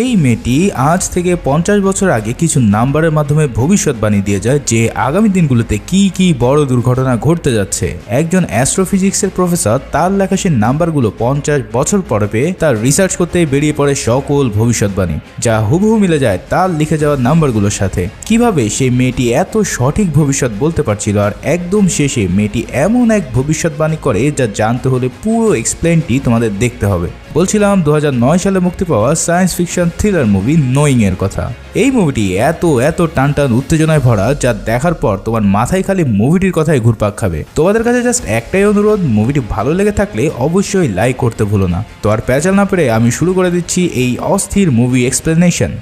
এই মেয়েটি আজ থেকে পঞ্চাশ বছর আগে কিছু নাম্বারের মাধ্যমে ভবিষ্যৎবাণী দিয়ে যায় যে আগামী দিনগুলোতে কি কি বড় দুর্ঘটনা ঘটতে যাচ্ছে। একজন অ্যাস্ট্রোফিজিক্সের প্রফেসর তার লেখা সেই নাম্বারগুলো পঞ্চাশ বছর পরে পেয়ে তার রিসার্চ করতে বেরিয়ে পড়ে সকল ভবিষ্যৎবাণী, যা হুবহু মিলে যায় তার লিখে যাওয়া নাম্বারগুলোর সাথে। কীভাবে সেই মেয়েটি এত সঠিক ভবিষ্যৎ বলতে পারছিল আর একদম শেষে মেয়েটি এমন এক ভবিষ্যৎবাণী করে যা জানতে হলে পুরো এক্সপ্লেনটি তোমাদের দেখতে হবে। বলছিলাম দু হাজার নয় সালে মুক্তি পাওয়া science fiction thriller movie Knowing এর কথা। এই মুভিটি এত এত টান টান উত্তেজনায় ভরা যা দেখার পর তোমার মাথায় খালি মুভিটির কথাই ঘুরপাক খাবে। তোমাদের কাছে জাস্ট একটাই অনুরোধ মুভিটি ভালো লেগে থাকলে অবশ্যই লাইক করতে ভুলো না। তো আর প্যাচাল না পেরে আমি শুরু করে দিচ্ছি এই অস্থির মুভি এক্সপ্লেনেশন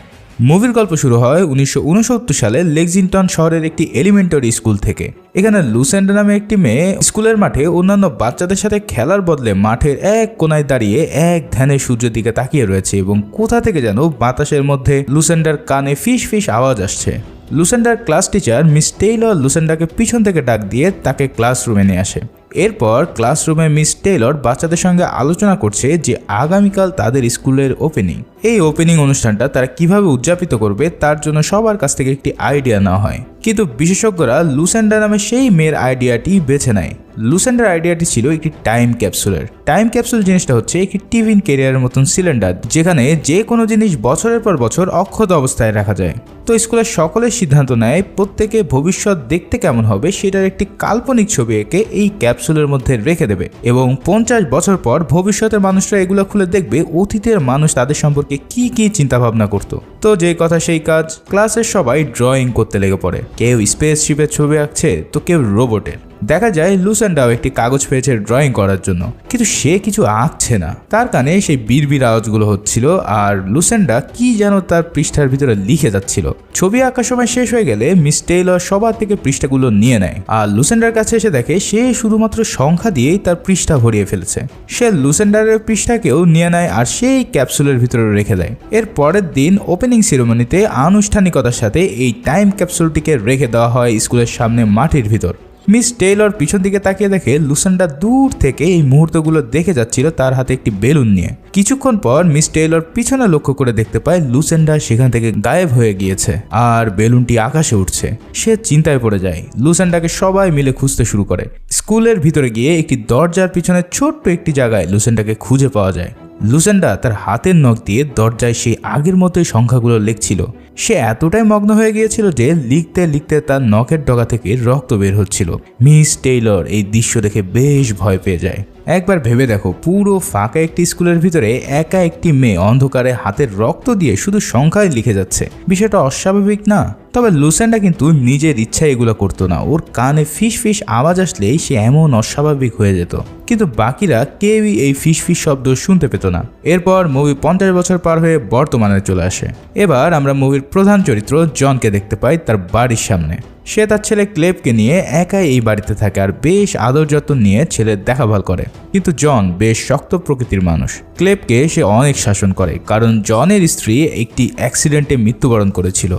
মুভির গল্প শুরু হয় উনিশশো উনসত্তর সালে লেক্সিংটন শহরের একটি এলিমেন্টারি স্কুল থেকে। এখানে লুসেন্ডা নামে একটি মেয়ে স্কুলের মাঠে অন্যান্য বাচ্চাদের সাথে খেলার বদলে মাঠের এক কোনায় দাঁড়িয়ে এক ধ্যানে সূর্যের দিকে তাকিয়ে রয়েছে এবং কোথা থেকে যেন বাতাসের মধ্যে লুসেন্ডার কানে ফিস ফিস আওয়াজ আসছে। লুসেন্ডার ক্লাস টিচার মিস টেইলর লুসেন্ডাকে পিছন থেকে ডাক দিয়ে তাকে ক্লাসরুমে নিয়ে আসে। এরপর ক্লাসরুমে মিস টেলর বাচ্চাদের সঙ্গে আলোচনা করছে যে আগামীকাল তাদের স্কুলের ওপেনিং। এই ওপেনিং অনুষ্ঠানটা তারা কীভাবে উদযাপিত করবে তার জন্য সবার কাছ থেকে একটি আইডিয়া নেওয়া হয়। কিন্তু বিশেষজ্ঞরা লুসেন্ডা নামে সেই মেয়ের আইডিয়াটি বেছে নেয়। লুসেন্ডার আইডিয়াটি ছিল একটি টাইম ক্যাপসুলের টাইম ক্যাপসুল জিনিসটা হচ্ছে একটি টিফিন কেরিয়ারের মতন সিলিন্ডার যেখানে যে কোনো জিনিস বছরের পর বছর অক্ষত অবস্থায় রাখা যায়। তো স্কুলের সকলের সিদ্ধান্ত নেয় প্রত্যেকে ভবিষ্যৎ দেখতে কেমন হবে, সেটার একটি কাল্পনিক ছবি এঁকে এই ক্যাপসুলের মধ্যে রেখে দেবে। এবং পঞ্চাশ বছর পর ভবিষ্যতের মানুষরা এগুলো খুলে দেখবে অতীতের মানুষ তাদের সম্পর্কে কি কি চিন্তা ভাবনা করতো। তো যে কথা সেই কাজ, ক্লাসের সবাই ড্রয়িং করতে লেগে পড়ে। কেউ স্পেসশিপের ছবি আঁকছে, তো কেউ রোবটের দেখা যায় লুসেন্ডাও একটি কাগজ পেয়েছে ড্রয়িং করার জন্য, কিন্তু সে কিছু আঁকছে না। তার কানে সেই বিড়বিড় আওয়াজগুলো হচ্ছিল আর লুসেন্ডা কি যেন তার পৃষ্ঠার ভিতরে লিখে যাচ্ছিল। ছবি আঁকার সময় শেষ হয়ে গেলে মিস টেইলর সবার থেকে পৃষ্ঠাগুলো নিয়ে নেয় আর লুসেন্ডার কাছে এসে দেখে সে শুধুমাত্র সংখ্যা দিয়েই তার পৃষ্ঠা ভরিয়ে ফেলেছে। সে লুসেন্ডারের পৃষ্ঠাকেও নিয়ে নেয় আর সেই ক্যাপসুলের ভিতরে রেখে দেয়। এর পরের দিন ওপেনিং সেরেমনিতে আনুষ্ঠানিকতার সাথে এই টাইম ক্যাপসুলটিকে রেখে দেওয়া হয় স্কুলের সামনে মাটির ভিতর। মিস টেইলর পিছন দিকে তাকিয়ে দেখে লুসেন্ডা দূর থেকে এই মুহূর্তগুলো দেখে যাচ্ছিল তার হাতে একটি বেলুন নিয়ে। কিছুক্ষণ পর মিস টেইলর পিছনে লক্ষ্য করে দেখতে পায় লুসেন্ডা সেখান থেকে গায়েব হয়ে গিয়েছে আর বেলুনটি আকাশে উঠছে। সে চিন্তায় পড়ে যায়। লুসেন্ডাকে সবাই মিলে খুঁজতে শুরু করে। স্কুলের ভিতরে গিয়ে একটি দরজার পিছনে ছোট্ট একটি জায়গায় লুসেন্ডাকে খুঁজে পাওয়া যায়। লুসেন্ডা তার হাতের নখ দিয়ে দরজায় সেই আগের মতোই সংখ্যাগুলো লিখছিল। সে এতটাই মগ্ন হয়ে গিয়েছিল যে লিখতে লিখতে তার নখের ডগা থেকে রক্ত বের হচ্ছিল। মিস টেইলর এই দৃশ্য দেখে বেশ ভয় পেয়ে যায়। একবার ভেবে দেখো, পুরো ফাঁকা একটি স্কুলের ভিতরে একা একটি মেয়ে অন্ধকারে হাতের রক্ত দিয়ে শুধু সংখ্যায় লিখে যাচ্ছে। বিষয়টা অস্বাভাবিক না? তবে লুসেন্ডা কিন্তু নিজের ইচ্ছায় এগুলো করতো না। ওর কানে ফিস ফিস আওয়াজ আসলেই সে এমন অস্বাভাবিক হয়ে যেত। কিন্তু বাকিরা কেউই এই ফিস ফিস শব্দ শুনতে পেত না। এরপর মুভি পঞ্চাশ বছর পার হয়ে বর্তমানে চলে আসে। এবার আমরা মুভির প্রধান চরিত্র জনকে দেখতে পাই তার বাড়ির সামনে। সে তার ছেলে ক্লেবকে নিয়ে একাই এই বাড়িতে থাকে আর বেশ আদর যত্ন নিয়ে ছেলের দেখাভাল করে। কিন্তু জন বেশ শক্ত প্রকৃতির মানুষ। ক্লেবকে সে অনেক শাসন করে, কারণ জনের স্ত্রী একটি অ্যাক্সিডেন্টে মৃত্যুবরণ করেছিল।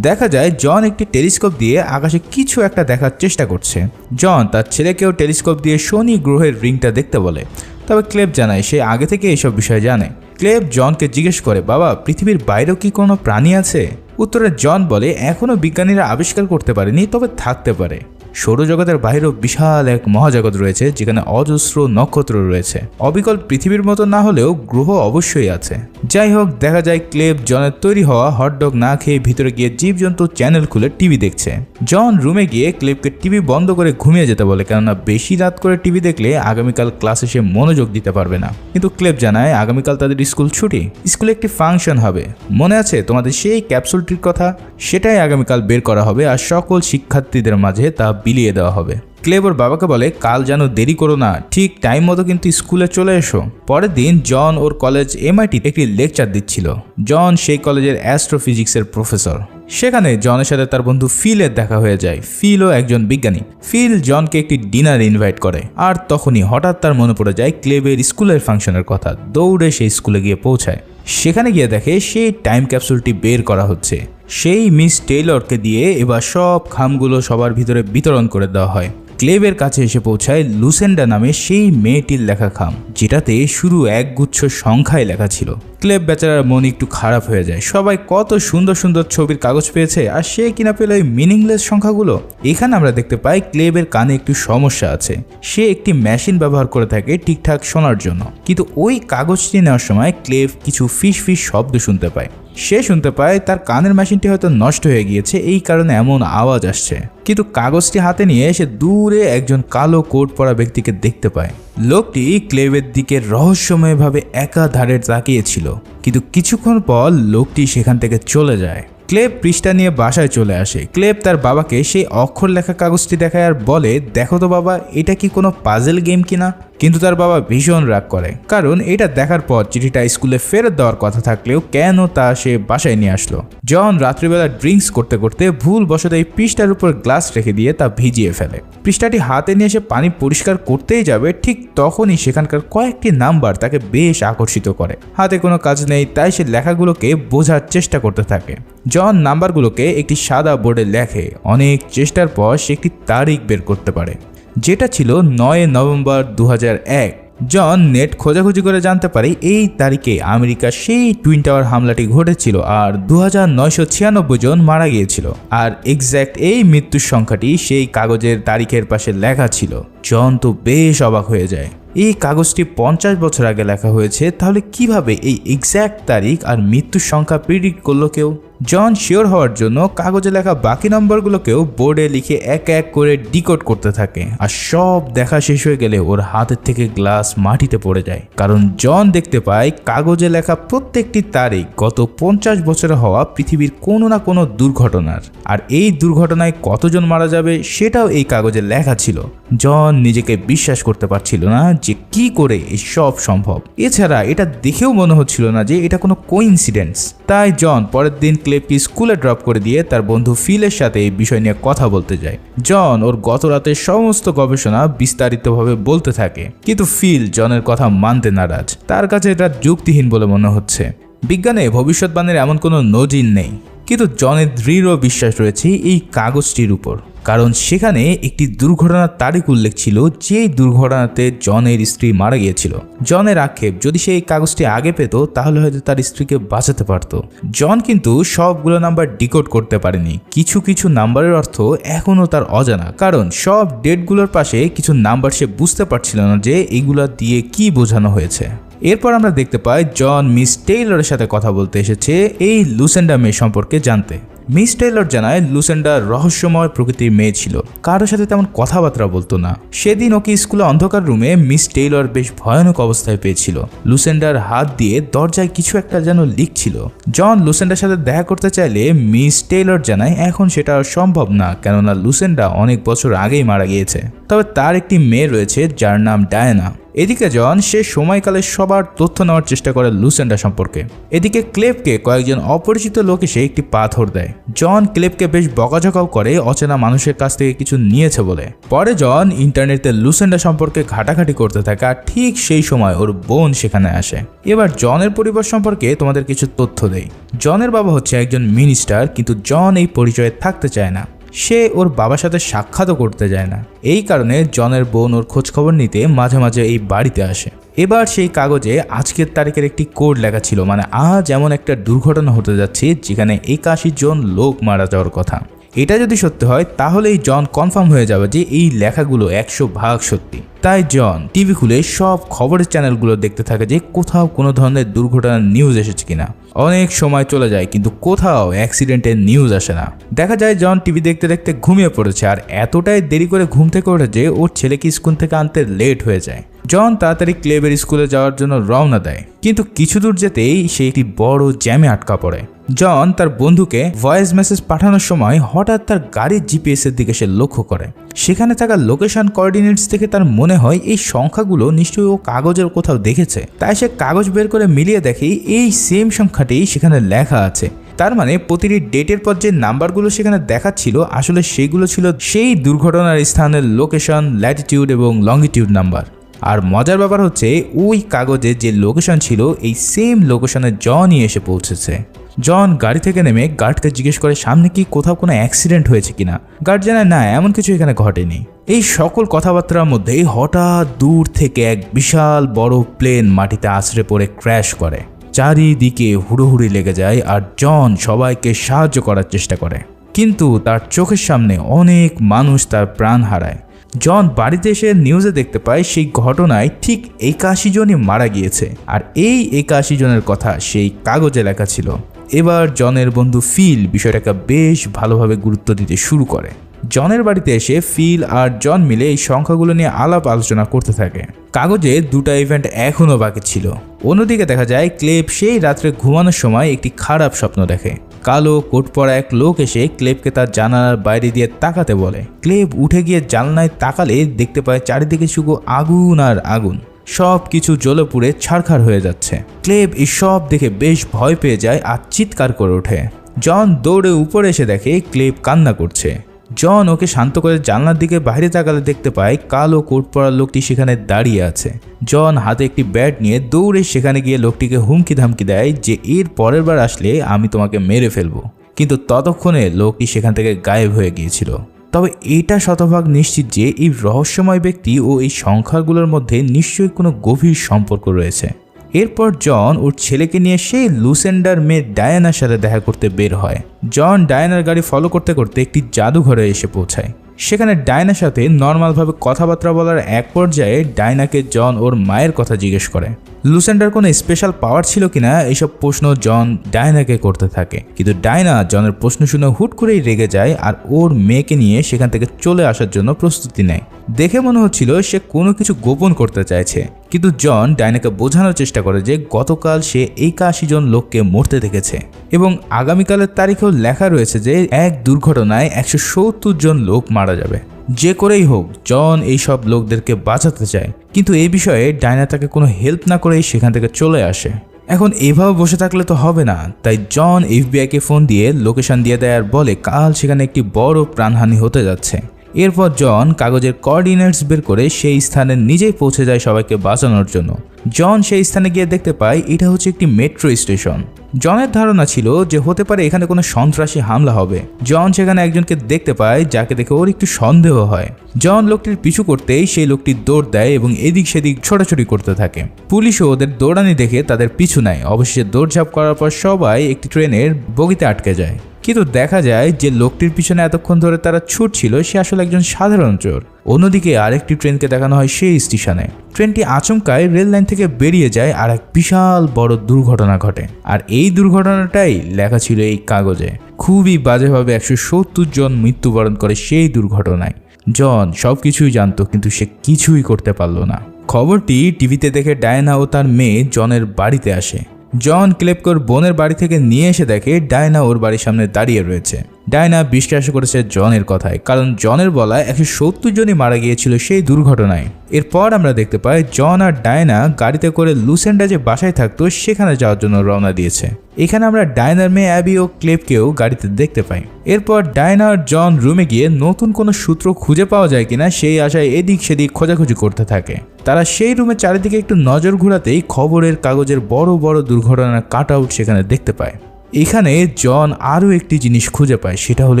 দেখা যায়, জন একটি টেলিস্কোপ দিয়ে আকাশে কিছু একটা দেখার চেষ্টা করছে। জন তার ছেলেকেও টেলিস্কোপ দিয়ে শনি গ্রহের রিংটা দেখতে বলে। তবে ক্লেব জানায় সে আগে থেকে এইসব বিষয় জানে। ক্লেব জনকে জিজ্ঞেস করে, বাবা, পৃথিবীর বাইরেও কি কোনো প্রাণী আছে? উত্তরে জন বলে এখনও বিজ্ঞানীরা আবিষ্কার করতে পারেনি, তবে থাকতে পারে। সৌরজগতের বাইরেও বিশাল এক মহাজগৎ রয়েছে, যেখানে অজস্র নক্ষত্র রয়েছে। অবিকল পৃথিবীর মতো না হলেও গ্রহ অবশ্যই আছে। যাই হোক, দেখা যায় ক্লেব জনের তৈরি হওয়া হটডগ না খেয়ে ভিতরে গিয়ে জীবজন্তু চ্যানেল খুলে টিভি দেখছে। জন রুমে গিয়ে ক্লেবকে টিভি বন্ধ করে ঘুমিয়ে যেতে বলে, কেননা বেশি রাত করে টিভি দেখলে আগামীকাল ক্লাসে সে মনোযোগ দিতে পারবে না। কিন্তু ক্লেব জানায়, আগামীকাল তাদের স্কুল ছুটি। স্কুলে একটি ফাংশন হবে। মনে আছে তোমাদের সেই ক্যাপসুলটির কথা? সেটাই আগামীকাল বের করা হবে আর সকল শিক্ষার্থীদের মাঝে তা বিলিয়ে দেওয়া হবে। ক্লেবর বাবাকে বলে, কাল যেন দেরি করো না, ঠিক টাইম মতো কিন্তু স্কুলে চলে এসো। পরের দিন, জন ওর কলেজ এমআইটি একটি লেকচার দিচ্ছিল। জন সেই কলেজের অ্যাস্ট্রোফিজিক্সের প্রফেসর সেখানে জনের সাথে তার বন্ধু ফিলের দেখা হয়ে যায়। ফিলও একজন বিজ্ঞানী। ফিল জনকে একটি ডিনার ইনভাইট করে। আর তখনই হঠাৎ তার মনে পড়ে যায় ক্লেবের স্কুলের ফাংশনের কথা। দৌড়ে সেই স্কুলে গিয়ে পৌঁছায়। সেখানে গিয়ে দেখে সেই টাইম ক্যাপসুলটি বের করা হচ্ছে। সেই মিস টেইলরকে দিয়ে এবার সব খামগুলো সবার ভিতরে বিতরণ করে দেওয়া হয়। ক্লেবের কাছে এসে পৌঁছায় লুসেন্ডা নামে সেই মেয়েটির লেখা খাম, যেটাতে শুধু একগুচ্ছ সংখ্যায় লেখা ছিল। ক্লেব বেচারার মন একটু খারাপ হয়ে যায়। সবাই কত সুন্দর সুন্দর ছবির কাগজ পেয়েছে, আর সে কিনা পেল ওই মিনিংলেস সংখ্যাগুলো? এখানে আমরা দেখতে পাই ক্লেবের কানে একটু সমস্যা আছে। সে একটি মেশিন ব্যবহার করে থাকে ঠিকঠাক শোনার জন্য। কিন্তু ওই কাগজটি নেওয়ার সময় ক্লেব কিছু ফিস ফিস শব্দ শুনতে পায়। সে শুনতে পায় তার কানের মেশিনটি হয়তো নষ্ট হয়ে গিয়েছে, এই কারণে এমন আওয়াজ আসছে। কিন্তু কাগজটি হাতে নিয়ে সে দূরে একজন কালো কোট পরা ব্যক্তিকে দেখতে পায়। লোকটি ক্লেবের দিকে রহস্যময়ভাবে একাধারে তাকিয়েছিল, কিন্তু কিছুক্ষণ পর লোকটি সেখান থেকে চলে যায়। ক্লেব পৃষ্ঠা নিয়ে বাসায় চলে আসে। ক্লেব তার বাবাকে সেই অক্ষর লেখা কাগজটি দেখায় আর বলে, দেখো তো বাবা, এটা কি কোনো পাজেল গেম কিনা? কিন্তু তার বাবা ভীষণ রাগ করে, কারণ এটা দেখার পর চিঠিটা স্কুলে ফেরত দেওয়ার কথা থাকলেও কেন তা সে বাসায় নিয়ে আসলো। জন রাত্রিবেলা ড্রিঙ্কস করতে করতে ভুল বশত এই পৃষ্ঠার উপর গ্লাস রেখে দিয়ে তা ভিজিয়ে ফেলে। পৃষ্ঠাটি হাতে নিয়ে এসে পানি পরিষ্কার করতেই যাবে, ঠিক তখনই সেখানকার কয়েকটি নাম্বার তাকে বেশ আকর্ষিত করে। হাতে কোনো কাজ নেই, তাই সে লেখাগুলোকে বোঝার চেষ্টা করতে থাকে। জন নাম্বারগুলোকে একটি সাদা বোর্ডে লেখে, অনেক চেষ্টার পর সে একটি তারিখ বের করতে পারে। যেটা ছিল নয় নভেম্বর দু হাজার এক। জন নেট খোঁজাখুঁজি করে জানতে পারে এই তারিখে আমেরিকার সেই টুইন টাওয়ার হামলাটি ঘটেছিল আর দু হাজার নয়শো ছিয়ানব্বই জন মারা গিয়েছিল। আর এক্স্যাক্ট এই মৃত্যুর সংখ্যাটি সেই কাগজের তারিখের পাশে লেখা ছিল। জন তো বেশ অবাক হয়ে যায়। এই কাগজটি পঞ্চাশ বছর আগে লেখা হয়েছে, তাহলে কীভাবে এই এক্স্যাক্ট তারিখ আর মৃত্যুর সংখ্যা প্রিডিক্ট করল কেউ? জন শিওর হওয়ার জন্য কাগজে লেখা বাকি নম্বরগুলোকেও বোর্ডে লিখে এক এক করে ডিকোড করতে থাকে। আর সব দেখা শেষ হয়ে গেলে ওর হাতের থেকে গ্লাস মাটিতে পড়ে যায়। কারণ জন দেখতে পায় কাগজে লেখা প্রত্যেকটি তারিখ গত পঞ্চাশ বছরে হওয়া পৃথিবীর কোনো না কোনো দুর্ঘটনার। আর এই দুর্ঘটনায় কতজন মারা যাবে সেটাও এই কাগজে লেখা ছিল। জন নিজেকে বিশ্বাস করতে পারছিল না যে কি করে সব সম্ভব। এছাড়া এটা দেখেও মনে হচ্ছিল না যে এটা কোনো কোইন্সিডেন্স তাই জন পরের দিন ক্লেবকে স্কুলে ড্রপ করে দিয়ে তার বন্ধু ফিলের সাথে এই বিষয় নিয়ে কথা বলতে যায়। জন ওর গত রাতের সমস্ত গবেষণা বিস্তারিতভাবে বলতে থাকে। কিন্তু ফিল জনের কথা মানতে নারাজ। তার কাছে এটা যুক্তিহীন বলে মনে হচ্ছে। বিজ্ঞানে ভবিষ্যৎবাণীর এমন কোনো নজির নেই। কিন্তু জনের দৃঢ় বিশ্বাস রয়েছে এই কাগজটির উপর। কারণ সেখানে একটি দুর্ঘটনার তারিখ উল্লেখ ছিল যে দুর্ঘটনাতে জনের স্ত্রী মারা গিয়েছিল। জনের আক্ষেপ, যদি সে এই কাগজটি আগে পেত, তাহলে হয়তো তার স্ত্রীকে বাঁচাতে পারত। জন কিন্তু সবগুলো নাম্বার ডিকোড করতে পারেনি। কিছু কিছু নাম্বারের অর্থ এখনও তার অজানা, কারণ সব ডেটগুলোর পাশে কিছু নাম্বার সে বুঝতে পারছিল না যে এগুলা দিয়ে কি বোঝানো হয়েছে। এরপর আমরা দেখতে পাই, জন মিস টেইলরের সাথে কথা বলতে এসেছে এই লুসেন্ডা মেয়ে সম্পর্কে জানতে। মিস টেইলর জানায়, লুসেন্ডা রহস্যময় প্রকৃতির মেয়ে ছিল। কারোর সাথে তেমন কথাবার্তা বলতো না। সেদিন ওকে স্কুলে অন্ধকার রুমে মিস টেইলর বেশ ভয়ানক অবস্থায় পেয়েছিল। লুসেন্ডার হাত দিয়ে দরজায় কিছু একটা যেন লিখছিল। জন, লুসেন্ডার সাথে দেখা করতে চাইলে মিস টেইলর জানায়, এখন সেটা সম্ভব না, কেননা লুসেন্ডা অনেক বছর আগেই মারা গিয়েছে। তবে তার একটি মেয়ে রয়েছে যার নাম ডায়না। এদিকে জন, সে সময়কালে সবার তথ্য নেওয়ার চেষ্টা করে লুসেন্ডা সম্পর্কে। এদিকে ক্লেবকে কয়েকজন অপরিচিত লোক এসে একটি পাথর দেয়। জন ক্লেবকে বেশ বকাঝকাও করে, অচেনা মানুষের কাছ থেকে কিছু নিয়েছে বলে। পরে জন ইন্টারনেটে লুসেন্ডা সম্পর্কে ঘাটাঘাটি করতে থাকে আর ঠিক সেই সময় ওর বোন সেখানে আসে। এবার জনের পরিবার সম্পর্কে তোমাদের কিছু তথ্য দেই। জনের বাবা হচ্ছে একজন মিনিস্টার, কিন্তু জন এই পরিচয়ে থাকতে চায় না। সে ওর বাবার সাথে সাক্ষাৎও করতে যায় না। এই কারণে জনের বোন ওর খোঁজখবর নিতে মাঝে মাঝে এই বাড়িতে আসে। এবার সেই কাগজে আজকের তারিখের একটি কোড লেখা ছিল মানে আজ এমন একটা দুর্ঘটনা হতে যাচ্ছে যেখানে একাশি জন লোক মারা যাওয়ার কথা। এটা যদি সত্যি হয় তাহলে এই জন কনফার্ম হয়ে যাবে যে এই লেখাগুলো একশো ভাগ সত্যি। তাই জন, টিভি খুলে সব খবরের চ্যানেলগুলো দেখতে থাকে যে কোথাও কোনো ধরনের দুর্ঘটনার নিউজ এসেছে কিনা। অনেক সময় চলে যায়, কিন্তু কোথাও অ্যাক্সিডেন্টের নিউজ আসে না। দেখা যায় জন টিভি দেখতে দেখতে ঘুমিয়ে পড়েছে আর এতটাই দেরি করে ঘুম থেকে ওঠে যে ওর ছেলেকে স্কুল থেকে আনতে লেট হয়ে যায়। জন তাড়াতাড়ি ক্লেবের স্কুলে যাওয়ার জন্য রওনা দেয়। কিন্তু কিছু দূর যেতেই সে একটি বড় জ্যামে আটকা পড়ে। জন তার বন্ধুকে ভয়েস মেসেজ পাঠানোর সময় হঠাৎ তার গাড়ির জিপিএস এর দিকে সে লক্ষ্য করে। সেখানে থাকা লোকেশন কোঅর্ডিনেটস থেকে তার মনে হয় এই সংখ্যাগুলো নিশ্চয়ই ও কাগজের কোথাও দেখেছে। তাই সে কাগজ বের করে মিলিয়ে দেখে এই সেম সংখ্যাটি সেখানে লেখা আছে। তার মানে প্রতিটি ডেটের পর যে নাম্বারগুলো সেখানে দেখাচ্ছিল, আসলে সেগুলো ছিল সেই দুর্ঘটনার স্থানের লোকেশন ল্যাটিটিউড এবং লঙ্গিটিউড নাম্বার আর মজার ব্যাপার হচ্ছে, ওই কাগজে যে লোকেশন ছিল, এই সেম লোকেশনে জনই এসে পৌঁছেছে। জন গাড়ি থেকে নেমে গার্ডকে জিজ্ঞেস করে, সামনে কি কোথাও কোনো অ্যাক্সিডেন্ট হয়েছে কিনা? গার্ড জানায় না, এমন কিছু এখানে ঘটেনি। এই সকল কথাবার্তার মধ্যেই হঠাৎ দূর থেকে এক বিশাল বড় প্লেন মাটিতে আছড়ে পড়ে ক্র্যাশ করে। চারিদিকে হুড়োহুড়ি লেগে যায় আর জন সবাইকে সাহায্য করার চেষ্টা করে। কিন্তু তার চোখের সামনে অনেক মানুষ তার প্রাণ হারায়। জন বাড়িতে এসে নিউজে দেখতে পায় সেই ঘটনায় ঠিক একাশি জনই মারা গিয়েছে। আর এই একাশি জনের কথা সেই কাগজে লেখা ছিল। এবার জনের বন্ধু ফিল বিষয়টাকে বেশ ভালোভাবে গুরুত্ব দিতে শুরু করে। জনের বাড়িতে এসে ফিল আর জন মিলে এই সংখ্যাগুলো নিয়ে আলাপ আলোচনা করতে থাকে। কাগজে দুটো ইভেন্ট এখনও বাকি ছিল। অন্যদিকে দেখা যায় ক্লেব সেই রাত্রে ঘুমানোর সময় একটি খারাপ স্বপ্ন দেখে। কালো কোট পরা এক লোক এসে ক্লেবকে তার জানালার বাইরে দিয়ে তাকাতে বলে। ক্লেব উঠে গিয়ে জানলায় তাকালে দেখতে পায় চারিদিকে শুধু আগুন আর আগুন। সব কিছু জ্বলে পুড়ে ছাড়খাড় হয়ে যাচ্ছে। ক্লেব এই সব দেখে বেশ ভয় পেয়ে যায় আর চিৎকার করে ওঠে। জন দৌড়ে উপরে এসে দেখে ক্লেব কান্না করছে। জন ওকে শান্ত করে জানলার দিকে বাইরে তাকালে দেখতে পায় কালো কোট পরা লোকটি সেখানে দাঁড়িয়ে আছে। জন হাতে একটি ব্যাট নিয়ে দৌড়ে সেখানে গিয়ে লোকটিকে হুমকি ধামকি দেয় যে এর পরের বার আসলে আমি তোমাকে মেরে ফেলব। কিন্তু ততক্ষণে লোকটি সেখান থেকে গায়েব হয়ে গিয়েছিল। তবে এটা শতভাগ নিশ্চিত যে এই রহস্যময় ব্যক্তি ও এই সংখ্যাগুলোর মধ্যে নিশ্চয়ই কোনো গভীর সম্পর্ক রয়েছে। এরপর জন ওর ছেলেকে নিয়ে সেই লুসেন্ডার মেয়ে ডায়ানার সাথে দেখা করতে বের হয়। জন ডায়ানার গাড়ি ফলো করতে করতে একটি জাদুঘরে এসে পৌঁছায়। সেখানে ডায়নার সাথে নর্মালভাবে কথাবার্তা বলার এক পর্যায়ে ডায়নাকে জন ওর মায়ের কথা জিজ্ঞেস করে। লুসেন্ডার কোনো স্পেশাল পাওয়ার ছিল কিনা? এইসব প্রশ্ন জন ডায়নাকে করতে থাকে। কিন্তু ডায়না জনের প্রশ্ন শুনে হুট করেই রেগে যায় আর ওর মেয়েকে নিয়ে সেখান থেকে চলে আসার জন্য প্রস্তুতি নেয়। দেখে মনে হচ্ছিল সে কোনো কিছু গোপন করতে চাইছে। কিন্তু জন ডায়নাকে বোঝানোর চেষ্টা করে যে গতকাল সে একাশি জন লোককে মরতে দেখেছে। এবং আগামীকালের তারিখেও লেখা রয়েছে যে এক দুর্ঘটনায় একশো সত্তর জন লোক মারা যাবে। যে করেই হোক, জন এই সব লোকদেরকে বাঁচাতে চায়। কিন্তু এই বিষয়ে ডায়না তাকে কোনো হেল্প না করেই সেখান থেকে চলে আসে। এখন এভাবে বসে থাকলে তো হবে না। তাই জন এফবিআইকে ফোন দিয়ে লোকেশন দিয়ে দেয় আর বলে, কাল সেখানে একটি বড় প্রাণহানি হতে যাচ্ছে। এরপর জন কাগজের কোঅর্ডিনেটস বের করে সেই স্থানে নিজেই পৌঁছে যায় সবাইকে বাঁচানোর জন্য। জন সেই স্থানে গিয়ে দেখতে পায় এটা হচ্ছে একটি মেট্রো স্টেশন জনের ধারণা ছিল যে হতে পারে এখানে কোনো সন্ত্রাসী হামলা হবে। জন সেখানে একজনকে দেখতে পায় যাকে দেখে ওর একটু সন্দেহ হয়। জন লোকটির পিছু করতেই সেই লোকটি দৌড় দেয় এবং এদিক সেদিক ছোটাছুটি করতে থাকে। পুলিশও ওদের দৌড়ানি দেখে তাদের পিছু নেয়। অবশেষে দৌড়ঝাঁপ করার পর সবাই একটি ট্রেনের বগিতে আটকে যায়। কিন্তু দেখা যায় যে লোকটির পিছনে এতক্ষণ ধরে তারা ছুটছিল সে আসলে একজন সাধারণ চোর। অন্যদিকে আরেকটি ট্রেনকে দেখানো হয় সেই স্টেশনে। ট্রেনটি আচমকায় রেল লাইন থেকে বেরিয়ে যায় আর এক বিশাল বড় দুর্ঘটনা ঘটে। আর এই দুর্ঘটনাটাই লেখা ছিল এই কাগজে। খুবই বাজেভাবে একশো সত্তর জন মৃত্যুবরণ করে সেই দুর্ঘটনায়। জন সব কিছুই জানতো, কিন্তু সে কিছুই করতে পারল না। খবরটি টিভিতে দেখে ডায়না ও তার মেয়ে জনের বাড়িতে আসে। জন ক্লেপকোর বোনের বাড়ি থেকে নিয়ে এসে দেখে ডায়না ওর বাড়ির সামনে দাঁড়িয়ে রয়েছে। ডায়না বিশ্বাস করেছে জনের কথায়, কারণ জনের বলায় একশো সত্তর জনই মারা গিয়েছিল সেই দুর্ঘটনায়। এরপর আমরা দেখতে পাই জন আর ডায়না গাড়িতে করে লুসেন্ডা যে বাসায় থাকতো, সেখানে যাওয়ার জন্য রওনা দিয়েছে। এখানে আমরা ডায়নার মেয়ে অ্যাবি ও ক্লেপকেও গাড়িতে দেখতে পাই। এরপর ডায়না আর জন রুমে গিয়ে নতুন কোনো সূত্র খুঁজে পাওয়া যায় কিনা সেই আশায় এদিক সেদিক খোঁজাখুঁজি করতে থাকে। তারা সেই রুমে চারিদিকে একটু নজর ঘোরাতেই খবরের কাগজের বড় বড় দুর্ঘটনার কাট আউট সেখানে দেখতে পায়। এখানে জন আরও একটি জিনিস খুঁজে পায়, সেটা হলো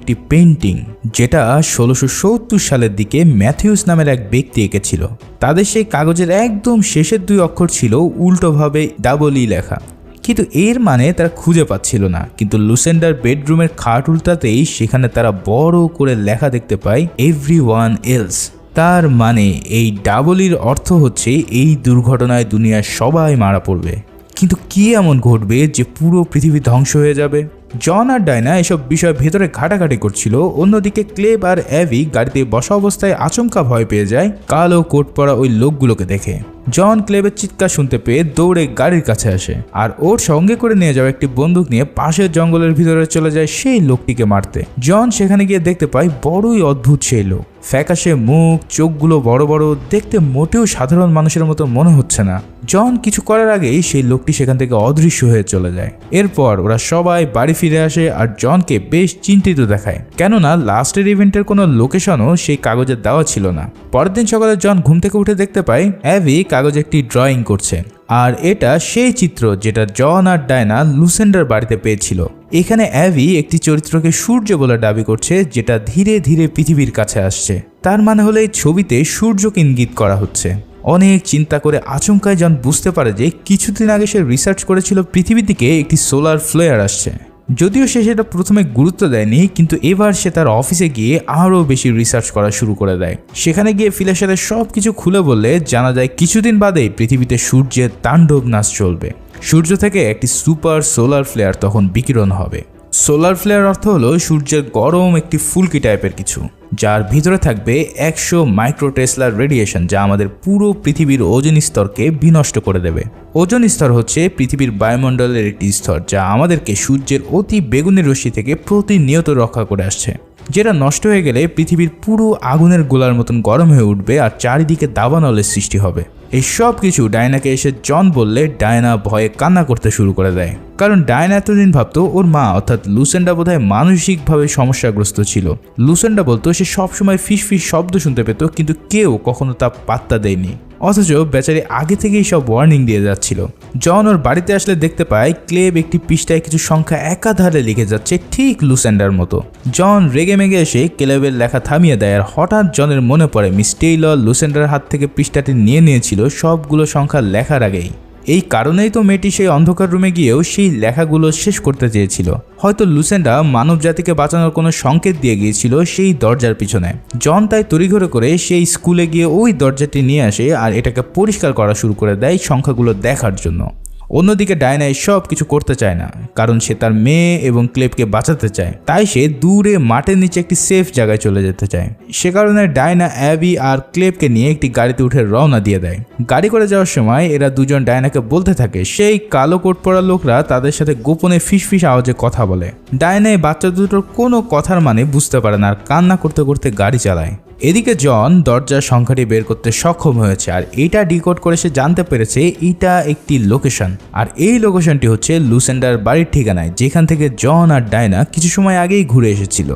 একটি পেন্টিং যেটা ষোলোশো সত্তর সালের দিকে ম্যাথিউস নামের এক ব্যক্তি এঁকেছিল। তাদের সেই কাগজের একদম শেষের দুই অক্ষর ছিল উল্টোভাবে ডাবল ই লেখা। কিন্তু এর মানে তারা খুঁজে পাচ্ছিল না, কিন্তু লুসেন্ডার বেডরুমের খাট উল্টাতেই সেখানে তারা বড় করে লেখা দেখতে পায় এভরি ওয়ান এলস তার মানে এই ডাবলির অর্থ হচ্ছে এই দুর্ঘটনায় দুনিয়ার সবাই মারা পড়বে। কিন্তু কি এমন ঘটবে যে পুরো পৃথিবী ধ্বংস হয়ে যাবে? জন আর ডায়না এসব বিষয় ভেতরে ঘাটাঘাটি করছিল, অন্যদিকে ক্লেব আর অ্যাভি গাড়িতে বসা অবস্থায় আচমকা ভয় পেয়ে যায় কালো কোট পরা ওই লোকগুলোকে দেখে। জন ক্লেবের চিৎকার শুনতে পেয়ে দৌড়ে গাড়ির কাছে আসে। আর ওর সঙ্গে করে নিয়ে যাওয়া একটি বন্দুক নিয়ে পাশের জঙ্গলের ভিতরে চলে যায় সেই লোকটিকে মারতে। জন সেখানে গিয়ে দেখতে পায় বড়ই অদ্ভুত সেই লোক। ফ্যাকাশে মুখ, চোখগুলো বড় বড়, দেখতে মোটেও সাধারণ মানুষের মতো মনে হচ্ছে না। জন কিছু করার আগেই সেই লোকটি সেখান থেকে অদৃশ্য হয়ে চলে যায়। এরপর ওরা সবাই বাড়ি ফিরে আসে আর জনকে বেশ চিন্তিত দেখায়। কেননা লাস্টের ইভেন্টের কোনো লোকেশনও সেই কাগজে দেওয়া ছিল না। পরের দিন সকালে জন ঘুম থেকে উঠে দেখতে পায় অ্যাভি কাগজে একটি ড্রয়িং করছে। আর এটা সেই চিত্র যেটা জন আর ডায়না লুসেন্ডার বাড়িতে পেয়েছিল। এখানে অ্যাভি একটি চরিত্রকে সূর্য বলে দাবি করছে, যেটা ধীরে ধীরে পৃথিবীর কাছে আসছে। তার মানে হলো এই ছবিতে সূর্যকে ইঙ্গিত করা হচ্ছে। অনেক চিন্তা করে আচমকায় জন বুঝতে পারে যে কিছুদিন আগে সে রিসার্চ করেছিল পৃথিবীর দিকে একটি সোলার ফ্লেয়ার আসছে। যদিও সে সেটা প্রথমে গুরুত্ব দেয়নি, কিন্তু এবার সে তার অফিসে গিয়ে আরও বেশি রিসার্চ করা শুরু করে দেয়। সেখানে গিয়ে ফিলের সাথে সব কিছু খুলে বললে জানা যায় কিছুদিন বাদেই পৃথিবীতে সূর্যের তাণ্ডব নাচ চলবে। সূর্য থেকে একটি সুপার সোলার ফ্লেয়ার তখন বিকিরণ হবে। সোলার ফ্লেয়ার অর্থ হলো সূর্যের গরম একটি ফুলকি টাইপের কিছু। যার ভিতরে থাকবে একশো মাইক্রোটেসলার রেডিয়েশন যা আমাদের পুরো পৃথিবীর ওজন স্তরকে বিনষ্ট করে দেবে। ওজন স্তর হচ্ছে পৃথিবীর বায়ুমণ্ডলের একটি স্তর যা আমাদেরকে সূর্যের অতি বেগুনি রশ্মি থেকে প্রতিনিয়ত রক্ষা করে আসছে। যেটা নষ্ট হয়ে গেলে পৃথিবীর পুরো আগুনের গোলার মতন গরম হয়ে উঠবে আর চারিদিকে দাবানলের সৃষ্টি হবে। এই সব কিছু ডায়নাকে এসে জন বললে ডায়না ভয়ে কান্না করতে শুরু করে দেয়। কারণ ডায়না এতদিন ভাবতো ওর মা, অর্থাৎ লুসেন্ডা বোধহয় মানসিকভাবে সমস্যাগ্রস্ত ছিল। লুসেন্ডা বলতো সে সবসময় ফিস ফিস শব্দ শুনতে পেত, কিন্তু কেউ কখনো তা পাত্তা দেয়নি। অথচ বেচারি আগে থেকেই সব ওয়ার্নিং দিয়ে যাচ্ছিল। জন ওর বাড়িতে আসলে দেখতে পায়, ক্লেব একটি পৃষ্ঠায় কিছু সংখ্যা একাধারে লিখে যাচ্ছে ঠিক লুসেন্ডার মতো। জন রেগে মেগে এসে ক্লেবের লেখা থামিয়ে দেয় আর হঠাৎ জনের মনে পড়ে, মিস টেইলর লুসেন্ডার হাত থেকে পৃষ্ঠাটি নিয়ে নিয়েছিল সবগুলো সংখ্যা লেখার আগেই। এই কারণেই তো মেয়েটি সেই অন্ধকার রুমে গিয়েও সেই লেখাগুলো শেষ করতে চেয়েছিল। হয়তো লুসেন্ডা মানব জাতিকে বাঁচানোর কোনো সংকেত দিয়ে গিয়েছিল সেই দরজার পিছনে। জন তাই তড়িঘড়ি করে সেই স্কুলে গিয়ে ওই দরজাটি নিয়ে আসে আর এটাকে পরিষ্কার করা শুরু করে দেয় সংখ্যাগুলো দেখার জন্য। অন্যদিকে ডায়না সব কিছু করতে চায় না, কারণ সে তার মেয়ে এবং ক্লেবকে বাঁচাতে চায়। তাই সে দূরে মাঠের নিচে একটি সেফ জায়গায় চলে যেতে চায়। সে কারণে ডায়না, অ্যাবি আর ক্লেবকে নিয়ে একটি গাড়িতে উঠে রওনা দিয়ে দেয়। গাড়ি করে যাওয়ার সময় এরা দুজন ডায়নাকে বলতে থাকে, সেই কালো কোট পরা লোকরা তাদের সাথে গোপনে ফিসফিস আওয়াজে কথা বলে। ডায়না বাচ্চা দুটোর কোনো কথার মানে বুঝতে পারে না আর কান্না করতে করতে গাড়ি চালায়। এদিকে জন দরজার সংখ্যাটি বের করতে সক্ষম হয়েছে, আর এটা ডিকোড করে সে জানতে পেরেছে এটা একটি লোকেশন। আর এই লোকেশনটি হচ্ছে লুসেন্ডার বাড়ির ঠিকানায়, যেখান থেকে জন আর ডায়না কিছু সময় আগেই ঘুরে এসেছিল।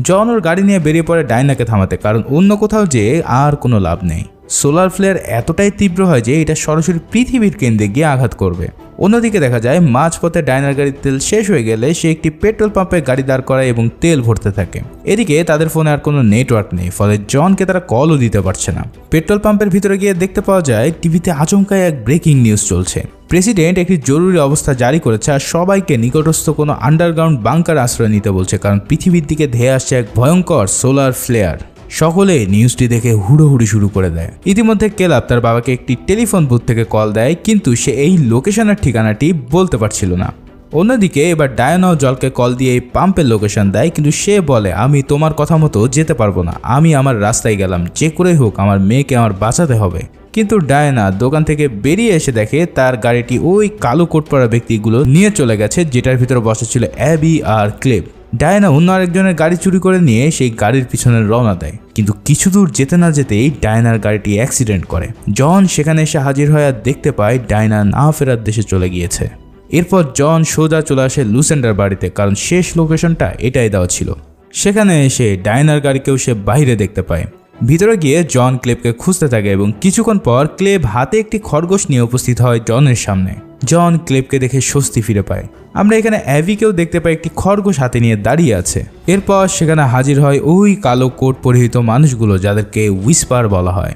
জন ওর গাড়ি নিয়ে বেরিয়ে পড়ে ডায়নাকে থামাতে, কারণ অন্য কোথাও যেয়ে আর কোনো লাভ নেই। সোলার ফ্লেয়ার এতটাই তীব্র হয় যে এটা সরাসরি পৃথিবীর কেন্দ্রে গিয়ে আঘাত করবে। অন্যদিকে দেখা যায়, মাঝপথে ডাইনার গাড়ির তেল শেষ হয়ে গেলে সে একটি পেট্রোল পাম্পে গাড়ি দাঁড় করায় এবং তেল ভরতে থাকে। এদিকে তাদের ফোনে আর কোনো নেটওয়ার্ক নেই, ফলে জনকে তারা কলও দিতে পারছে না। পেট্রোল পাম্পের ভিতরে গিয়ে দেখতে পাওয়া যায়, টিভিতে আচমকায় এক ব্রেকিং নিউজ চলছে। প্রেসিডেন্ট একটি জরুরি অবস্থা জারি করেছে আর সবাইকে নিকটস্থ কোনো আন্ডারগ্রাউন্ড বাংকার আশ্রয় নিতে বলছে, কারণ পৃথিবীর দিকে ধেয়ে আসছে এক ভয়ঙ্কর সোলার ফ্লেয়ার। সকলে নিউজটি দেখে হুড়োহুড়ি শুরু করে দেয়। ইতিমধ্যে কেলাব তার বাবাকে একটি টেলিফোন বুথ থেকে কল দেয়, কিন্তু সে এই লোকেশনের ঠিকানাটি বলতে পারছিল না। অন্যদিকে এবার ডায়নাও জলকে কল দিয়ে এই পাম্পের লোকেশন দেয়, কিন্তু সে বলে, আমি তোমার কথা মতো যেতে পারব না। আমি আমার রাস্তায় গেলাম। যে করে হোক আমার মেয়েকে আমার বাঁচাতে হবে। কিন্তু ডায়না দোকান থেকে বেরিয়ে এসে দেখে তার গাড়িটি ওই কালো কোট পরা ব্যক্তিগুলো নিয়ে চলে গেছে, যেটার ভিতরে বসা ছিল অ্যাবি আর ক্লেব ডায়না অন্য আরেকজনের গাড়ি চুরি করে নিয়ে সেই গাড়ির পিছনে রওনা দেয়। কিন্তু কিছু দূর যেতে না যেতেই ডায়নার গাড়িটি অ্যাক্সিডেন্ট করে। জন সেখানে এসে হাজির হয়ে আর দেখতে পায় ডায়না না ফেরার দেশে চলে গিয়েছে। এরপর জন সোজা চলে আসে লুসেন্ডার বাড়িতে, কারণ শেষ লোকেশনটা এটাই দেওয়া ছিল। সেখানে এসে ডায়নার গাড়িকেও সে বাইরে দেখতে পায়। ভিতরে গিয়ে জন ক্লেবকে খুঁজতে থাকে এবং কিছুক্ষণ পর ক্লেব হাতে একটি খরগোশ নিয়ে উপস্থিত হয় জনের সামনে। জন ক্লেবকে দেখে স্বস্তি ফিরে পায়। আমরা এখানে অ্যাভিকেও দেখতে পাই একটি খরগোশ হাতে নিয়ে দাঁড়িয়ে আছে। এরপর সেখানে হাজির হয় ওই কালো কোট পরিহিত মানুষগুলো যাদেরকে উইসপার বলা হয়।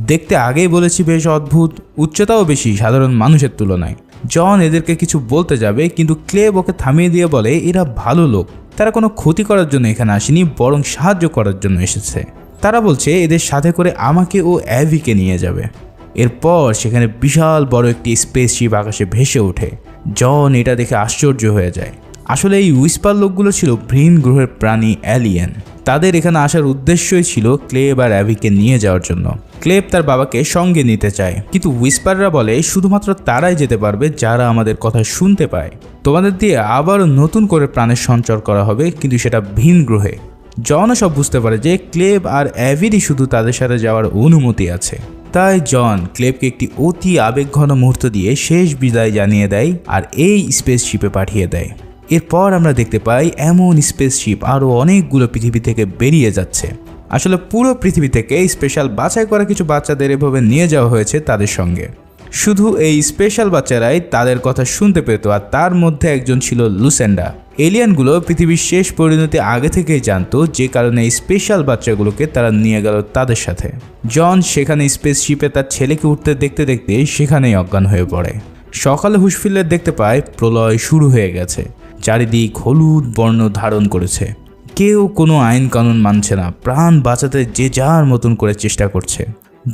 দেখতে আগেই বলেছি বেশ অদ্ভুত, উচ্চতাও বেশি, সাধারণ মানুষের তুলনায়। জন এদেরকে কিছু বলতে যাবে, কিন্তু ক্লেব ওকে থামিয়ে দিয়ে বলে, এরা ভালো লোক। তারা কোনো ক্ষতি করার জন্য এখানে আসেনি, বরং সাহায্য করার জন্য এসেছে। তারা বলছে, এদের সাথে করে আমাকে ও অ্যাভিকে নিয়ে যাবে। এরপর সেখানে বিশাল বড় একটি স্পেসশিপ আকাশে ভেসে ওঠে। জন এটা দেখে আশ্চর্য হয়ে যায়। আসলে এই উইসপার লোকগুলো ছিল ভিন গ্রহের প্রাণী অ্যালিয়েন। তাদের এখানে আসার উদ্দেশ্যই ছিল ক্লেব আর অ্যাভিকে নিয়ে যাওয়ার জন্য। ক্লেব তার বাবাকে সঙ্গে নিতে চায়। কিন্তু উইসপাররা বলে, শুধুমাত্র তারাই যেতে পারবে যারা আমাদের কথা শুনতে পায়। তোমাদের দিয়ে আবারও নতুন করে প্রাণের সঞ্চর করা হবে, কিন্তু সেটা ভিন গ্রহে। জনও সব বুঝতে পারে যে ক্লেব আর অ্যাভিরই শুধু তাদের সাথে যাওয়ার অনুমতি আছে। তাই জন ক্লেবকে একটি অতি আবেগঘন মুহূর্ত দিয়ে শেষ বিদায় জানিয়ে দেয় আর এই স্পেসশিপে পাঠিয়ে দেয়। এরপর আমরা দেখতে পাই এমন স্পেসশিপ আরও অনেকগুলো পৃথিবী থেকে বেরিয়ে যাচ্ছে। আসলে পুরো পৃথিবী থেকে স্পেশাল বাছাই করা কিছু বাচ্চাদের এভাবে নিয়ে যাওয়া হয়েছে তাদের সঙ্গে। শুধু এই স্পেশাল বাচ্চারাই তাদের কথা শুনতে পেত আর তার মধ্যে একজন ছিল লুসেন্ডা। এলিয়ানগুলো পৃথিবীর শেষ পরিণতি আগে থেকেই জানতো, যে কারণে স্পেশাল বাচ্চাগুলোকে তারা নিয়ে গেল তাদের সাথে। জন সেখানে স্পেসশিপে তার ছেলেকে উঠতে দেখতে দেখতে সেখানেই অজ্ঞান হয়ে পড়ে। সকালে হুশ ফিরলে দেখতে পায় প্রলয় শুরু হয়ে গেছে, চারিদিক হলুদ বর্ণ ধারণ করেছে। কেউ কোনো আইন কানুন মানছে না, প্রাণ বাঁচাতে যে যার মতন করে চেষ্টা করছে।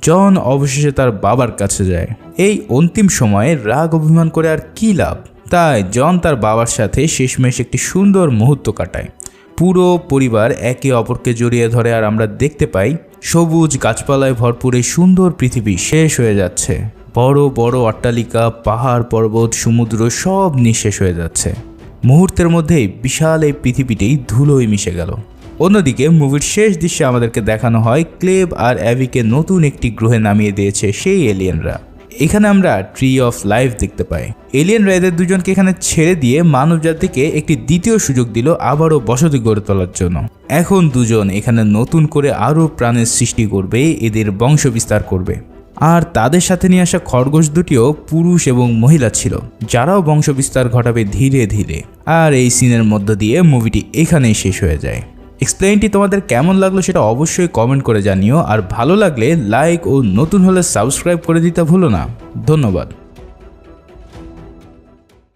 জন অবশেষে তার বাবার কাছে যায়। এই অন্তিম সময়ে রাগ অভিমান করে আর কী লাভ? তাই জন তার বাবার সাথে শেষমেশ একটি সুন্দর মুহূর্ত কাটায়। পুরো পরিবার একে অপরকে জড়িয়ে ধরে আর আমরা দেখতে পাই, সবুজ গাছপালায় ভরপুর এই সুন্দর পৃথিবী শেষ হয়ে যাচ্ছে। বড় বড় অট্টালিকা, পাহাড়, পর্বত, সমুদ্র সব নিঃশেষ হয়ে যাচ্ছে। মুহূর্তের মধ্যেই বিশাল এই পৃথিবীটি ধুলোয় মিশে গেল। অন্যদিকে মুভির শেষ দৃশ্যে আমাদেরকে দেখানো হয় ক্লেব আর অ্যাভিকে নতুন একটি গ্রহে নামিয়ে দিয়েছে সেই এলিয়েনরা। এখানে আমরা ট্রি অফ লাইফ দেখতে পাই। এলিয়েনরা এদের দুজনকে এখানে ছেড়ে দিয়ে মানব জাতিকে একটি দ্বিতীয় সুযোগ দিল আবারও বসতি গড়ে তোলার জন্য। এখন দুজন এখানে নতুন করে আরও প্রাণের সৃষ্টি করবে, এদের বংশ বিস্তার করবে। আর তাদের সাথে নিয়ে আসা খরগোশ দুটিও পুরুষ এবং মহিলা ছিল, যারাও বংশ বিস্তার ঘটাবে ধীরে ধীরে। আর এই সিনের মধ্য দিয়ে মুভিটি এখানেই শেষ হয়ে যায়। এক্সপ্লেনটি তোমাদের কেমন লাগল সেটা অবশ্যই কমেন্ট করে জানিও। আর ভালো লাগলে লাইক ও নতুন হলে সাবস্ক্রাইব করে দিতে ভুলো না। ধন্যবাদ।